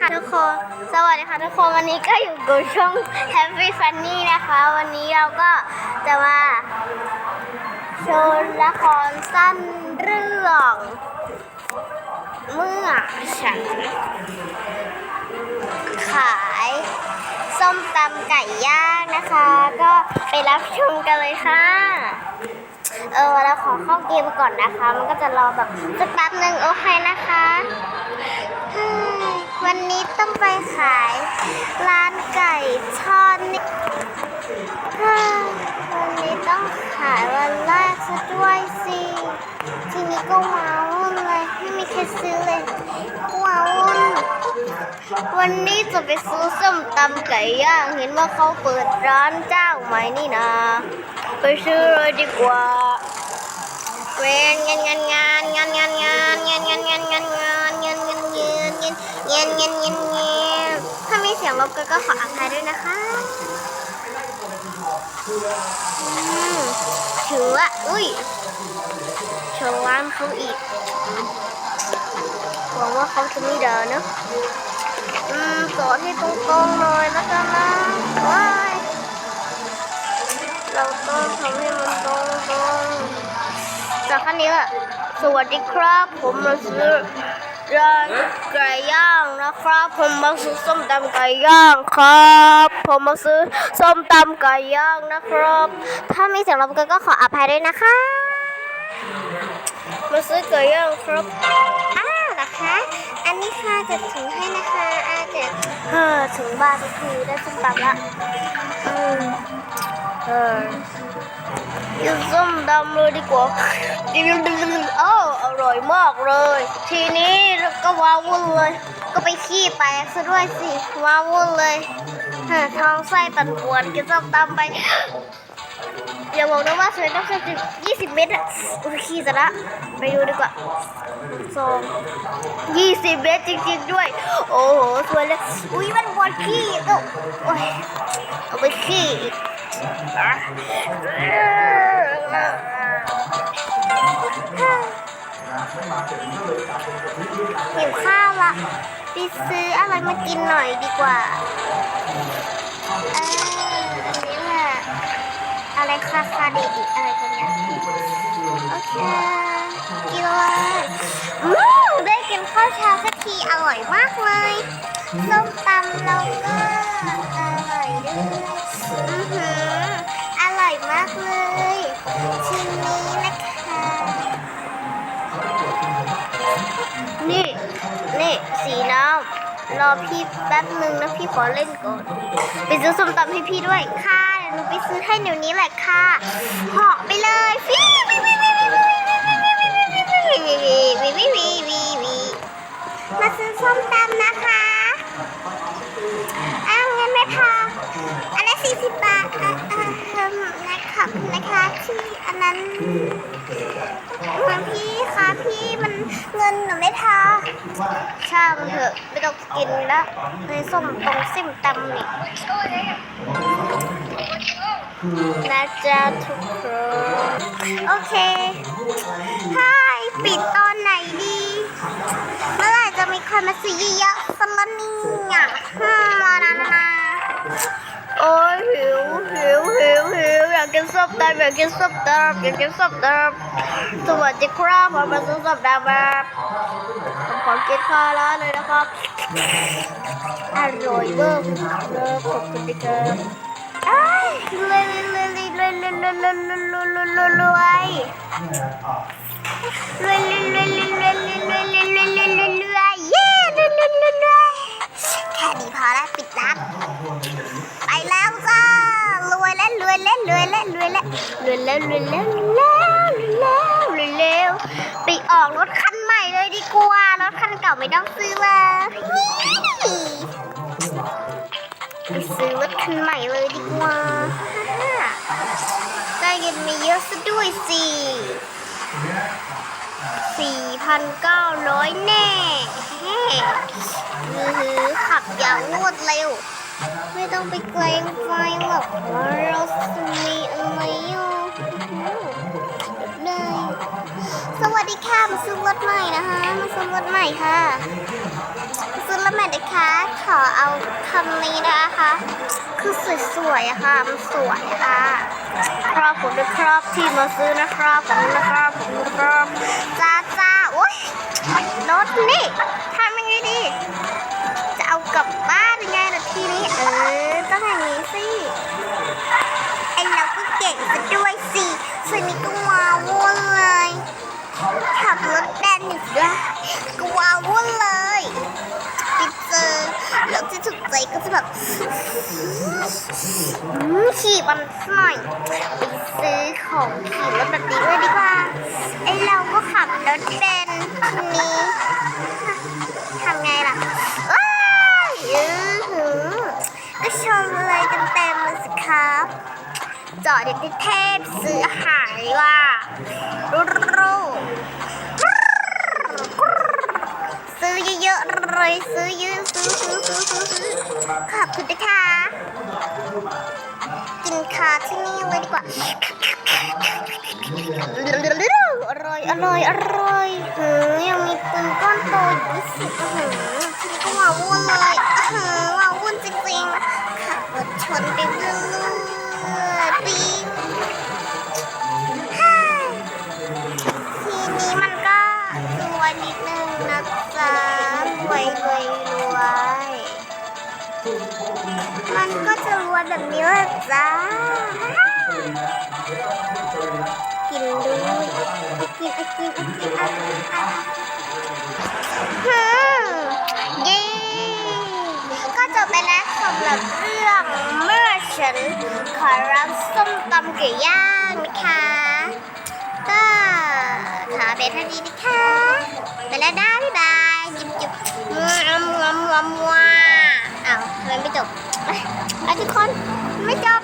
ค่ะทุกคน สวัสดีค่ะทุกคน วันนี้ก็อยู่กับช่อง Happy Funny นะคะ วันนี้เราก็จะมาโชว์ละครสั้นเรื่องเมื่อฉัน ขายส้มตำไก่ย่างนะคะ ก็ไปรับชมกันเลยค่ะ เออเราขอเข้าเกมก่อนนะคะ มันก็จะรอแบบสักแป๊บหนึ่งโอเคนะคะ วันนี้ต้องไปขายร้านไก่ทอดนี่วันนี้ต้องขายวันแรกซะด้วยสิ ทีนี้ก็ว้าวุ่นเลย ไม่มีใครซื้อเลยว้าวุ่น วันนี้จะไปซื้อส้มตำไก่ย่าง เห็นว่าเขาเปิดร้านเจ้าใหม่นี่นะ ไปซื้อเลยดีกว่าเวนงานงานงานงานงานงานงานงานงานงาน เงี้ยเงี้ยเงี้ยเงี้ยถ้ามีเสียงรบกวนก็ขออภัยด้วยนะคะถือว่าอุ้ยชนร้านเขาอีกหวังว่าเขาจะไม่เดินนะอืมสอนให้ตรงๆหน่อยแล้วกันนะว้ายเราต้องทำให้มันตรงๆจากขั้นนี้อะสวัสดีครับ ผมมาซื้อ ร้านไก่ย่างนะครับ ผมมาซื้อส้มตำไก่ย่างครับ ผมมาซื้อส้มตำไก่ย่างนะครับ ถ้ามีเสียงรบกวนก็ขออภัยด้วยนะคะ มาซื้อไก่ย่างครับอ้าวเหรอคะอันนี้ค่ะจะถึงให้นะคะอาจะเฮ้อถึงบ้านสักทีได้ส้มตำละอืม เออกินส้มตำเลยดีกว่าโอ้อร่อยมากเลย ทีนี้ก็ว้าวุ่นเลย ก็ไปขี้แตกซะด้วยสิว้าวุ่นเลยท้องไส้ปั่นป่วนกินส้มตำไปอย่าบอกนะว่าสวยต้องแค่ยี่สิบเมตรอะโอ้ยขี้จะละไปดูดีกว่าสองยี่สิบเมตรจริงๆด้วย โอ้โหสวยเลย อุ้ยมันปวดขี้ก็โอ้ยเอาไปขี้อ่ หิวข้าวละไปซื้ออะไรมากินหน่อยดีกว่า เอออันนี้แหละอะไรคาคาเดดิอะไรพวกเนี้ยโอเคกินเลยอืมได้กินข้าวเช้าสักทีอร่อยมากเลยส้มตำเราก็อร่อยด้วย อือหืออร่อยมากเลยชิ้นนี้นะคะ นี่ นี่ สีน้ำรอพี่แป๊บหนึ่งนะพี่ขอเล่นก่อน ไปซื้อส้มตำให้พี่ด้วยค่ะเดี๋ยวหนูไปซื้อให้เดี๋ยวนี้แหละค่ะเหาะไปเลยฟีวีวีวีวีวีวีวีวีวีวีวีวีมาซื้อส้มตำนะคะอ้าวงั้นไม่พอ สี่สิบบาทอะอะเอิ่มนะขอบคุณนะคะที่อันนั้นมันพี่คะพี่มันเงินหนูไม่พอช่าเถอะไม่ต้องกินแล้วในส้มตรงซิมตำนี่นะจ๊ะทุกคนโอเคใช่ปิดตอนไหนดี เมื่อไหร่จะมีคนมาซื้อเยอะๆสักละเนี่ยฮึ กินส้มตำอยากกินส้มตำอยากกินส้มตำสวัสดีครับผมมาซื้อส้มตำแบบผมขอกินข้าวแล้วเลยนะครับอร่อยเวอร์เลยขอบคุณครับอ้ายรวยรวยรวยรวยรวยรวยรวยรวยรวยรวยรวยรวยรวยรวยรวยรวย รวยแล้วรวยแล้วรวยแล้วรวยแล้วรวยแล้วไปออกรถคันใหม่เลยดีกว่ารถคันเก่าไม่ต้องซื้อแล้วไปซื้อรถคันใหม่เลยดีกว่าได้เงินมาเยอะซะด้วยสิสี่พันเก้าร้อยแน่แฮ่มือหือขับอย่างรวดเร็ว ไม่ต้องไปเกรงไฟหรอกว่าเราจะมีอะไรอยู่ สวัสดีค่ะมาซื้อรถใหม่นะคะ มาซื้อรถใหม่ค่ะมาซื้อแล้วแม่นะคะขอเอาคำนี้นะคะ คือสวยๆอะค่ะ มันสวยค่ะครอบผมด้วยครอบที่มาซื้อนะครับผมนะครับผมนะครับจ้าจ้าโอ๊ยรถนี่ทำยังไงดี จะเอากลับบ้านยังไงล่ะทีนี้เออต้องอย่างนี้สิไอ้เราก็เก่งซะด้วย กด้วยก็ว้าวุ่นเลยไปเจอแล้วที่ถูกใจก็จะแบบขี่มันหน่อยไปซื้อของขี่รถแบบนี้เลยดีกว่าไอเราก็ขับรถเป็นทีนี้ทำไงล่ะว้ายอือหือก็ชมเลยเต็มๆเลยสิครับจอดเด็ดเทพซื้ออาหารว่ารูรูซื้อเยอะๆ เลยซื้อเยอะซื้อซื้อซื้อซื้อซื้อขอบคุณนะคะ กินคาที่นี่เลยดีกว่า อร่อยอร่อยอร่อยหือยังมีปืนก้อนโตอยู่สิอื้อหือทีนี้ก็ว้าวุ่นเลยอือหือว้าวุ่นจริงๆขับรถชนไปเรื่อย มันก็จะรวยแบบนี้แหละจ้า กินด้วยกินไอกินไอกินไอฮึมเย้ก็จบไปแล้วสำหรับเรื่องเมื่อฉันขอรับส้มตำไก่ย่างนะคะ ก็ขอเป็นเท่านี้นะคะไปแล้วนะบ๊ายบาย จุ๊บจุ๊บอืมอมอมอมว้าอ้าวเลยไม่จบไปทุกคนไม่จบ